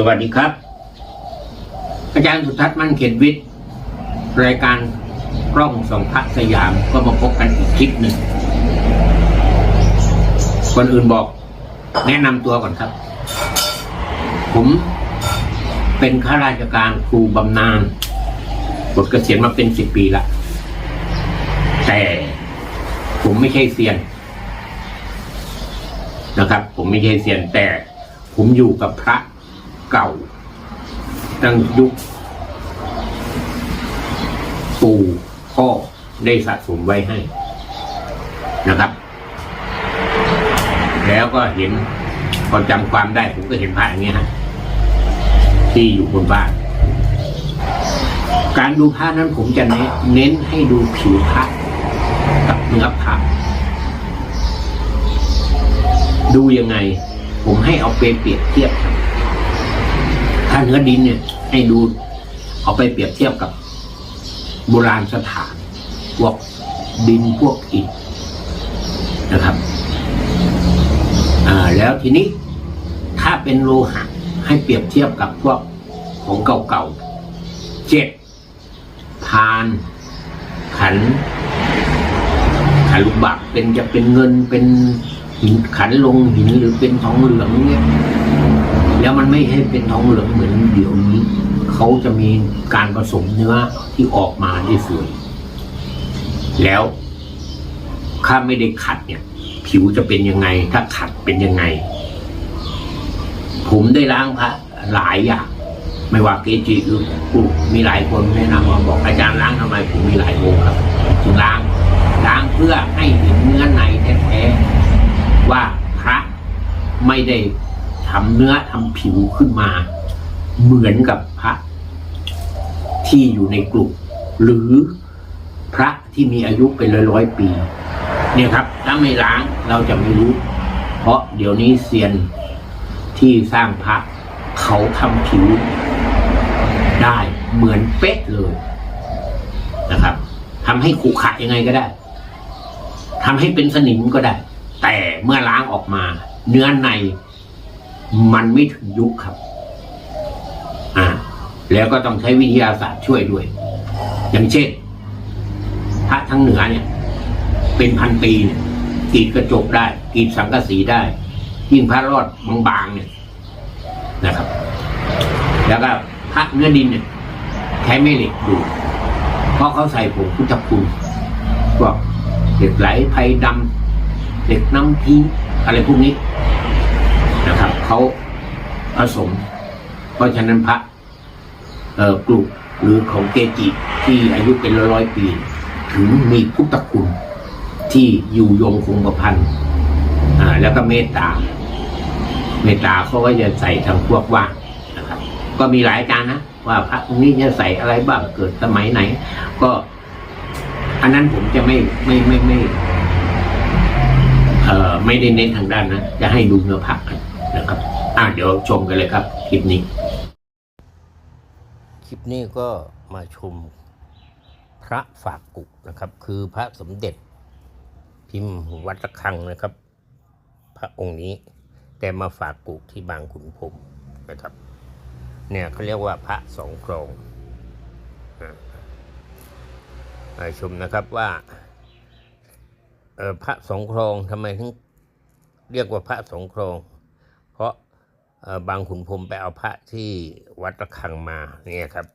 สวัสดีครับ อาจารย์สุทัศน์มั่นเขตวิทย์ รายการกล้องส่องพระสยามก็มาพบกันอีกคลิปหนึ่งคนอื่นบอก แนะนำตัวก่อนครับ ผมเป็นข้าราชการครูบำนาญบทเกษียณมาเป็นสิบปีละ แต่ผมไม่ใช่เซียนนะครับ ผมไม่ใช่เซียนแต่ผมอยู่กับพระ เก่า ตั้งยุคปู่พ่อได้สะสมไว้ให้นะครับ แล้วก็เห็นพอจำความได้ผมก็เห็นพระอย่างเงี้ยฮะที่อยู่บนบ้าน การดูพระนั้นผมจะเน้นให้ดูผิวพระกับเนื้อพระดูยังไง ผมให้เอาเปรียบเทียบครับาเนื้อดินเนี่ย ให้ดู เอาไปเปรียบเทียบกับโบราณสถานพวกดินพวกอิฐนะครับอ่าแล้วทีนี้ถ้าเป็นโลหะให้เปรียบเทียบกับพวกของเก่าๆเจ็ดพานขันขันลูกบักเป็นจะเป็นเงินเป็นหินขันลงหินหรือเป็นทองเหลืองเนี่ย แล้วมันไม่ให้เป็นทองเหลืองเหมือนเดี๋ยวนี้เขาจะมีการผสมเนื้อที่ออกมาได้สวย แล้วถ้าไม่ได้ขัดเนี่ย ผิวจะเป็นยังไง ถ้าขัดเป็นยังไง ผมได้ล้างพระหลายอย่างไม่ว่าเกจิหรือกูมีหลายคนแนะนำมาบอกอาจารย์ล้างทำไมผมมีหลายองค์ครับจึงล้าง ล้างเพื่อให้เห็นเนื้อในแท้ๆว่าพระไม่ได้ ทำเนื้อทำผิวขึ้นมา เหมือนกับพระ ที่อยู่ในกลุ่มหรือพระที่มีอายุเป็นร้อยร้อยปี เนี่ยครับ ถ้าไม่ล้างเราจะไม่รู้ เพราะเดี๋ยวนี้เซียนที่สร้างพระ เขาทำผิวได้เหมือนเป๊ะเลยนะครับทำให้ขรุขระยังไงก็ได้ทำให้เป็นสนิมก็ได้ แต่เมื่อล้างออกมา เนื้อใน มันไม่ถึงยุคครับ อ่า แล้วก็ต้องใช้วิทยาศาสตร์ช่วยด้วย อย่างเช่นพระทั้งเหนือเนี่ย เป็นพันปีเนี่ยกรีดกระจกได้กรีดสังกะสีได้ ยิ่งพระรอดบางๆเนี่ยนะครับ แล้วก็พระเนื้อดินเนี่ยใช้ไม่เหล็กดูเพราะเขาใส่ผงพุทธคุณพวกเหล็กไหลไพดำเหล็กน้ำพีอะไรพวกนี้ เขาผสม เพราะฉะนั้นพระกลุ่มหรือของเกจิที่อายุเป็นร้อยปี ถึงมีพุทธคุณที่อยู่ยงคงกระพันแล้วก็เมตตา เมตตาเขาก็จะใส่ทางพวกว่างนะครับก็มีหลายอารนะว่าพระองค์นี้จะใส่อะไรบ้างเกิดสมัยไหน ก็ อันนั้นผมจะไม่ไม่ไม่ไม่ เอ่อไม่ได้เน้นทางด้านนะจะให้ดูเนื้อผักกัน นะครับ อ่าเดี๋ยวชมกันเลยครับคลิปนี้ คลิปนี้ก็มาชมพระฝากกุกนะครับ คือพระสมเด็จพิมพ์วัดระฆังนะครับ พระองค์นี้ แต่มาฝากกุกที่บางขุนพรมนะครับ เนี่ยเขาเรียกว่าพระสองครอ่ามาชมนะครับว่าพระสองครองทำไมถึงเรียกว่าพระสองครอง เพราะบางขุนพรมไปเอาพระที่วัดระฆังมาเนี่ยครับ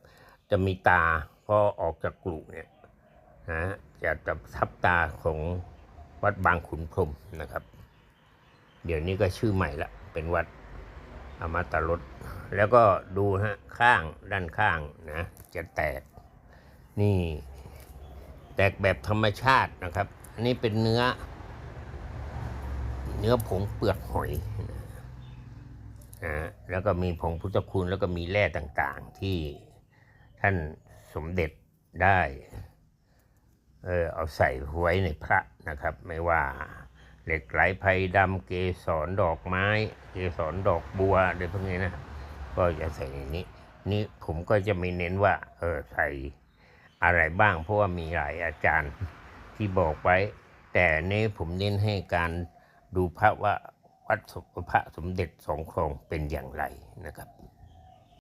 จะมีตาพอออกจากกลุ่เนี่ยนะจะจะทับตาของวัดบางขุนพรมนะครับ เดี๋ยวนี้ก็ชื่อใหม่ละเป็นวัดอมตะรสแล้วก็ดูฮะข้างด้านข้างนะจะแตกนี่แตกแบบธรรมชาตินะครับ อันนี้เป็นเนื้อ เนื้อผงเปลือกหอย นะแล้วก็มีผงพุทธคุณแล้วก็มีแร่ต่างๆ ที่ท่านสมเด็จได้เออเอาใส่ไว้ในพระนะครับ ไม่ว่าเหล็กไหลไพดำเกสรดอกไม้ เกสรดอกบัวอะไรพวกนี้นะก็จะใส่ในนี้ นี่ผมก็จะไม่เน้นว่าเออใส่อะไรบ้าง เพราะว่ามีหลายอาจารย์ที่บอกไว้ แต่เนี้ผมเน้นให้การดูพระว่า วัดพระสมเด็จสองครองเป็นอย่างไรนะครับ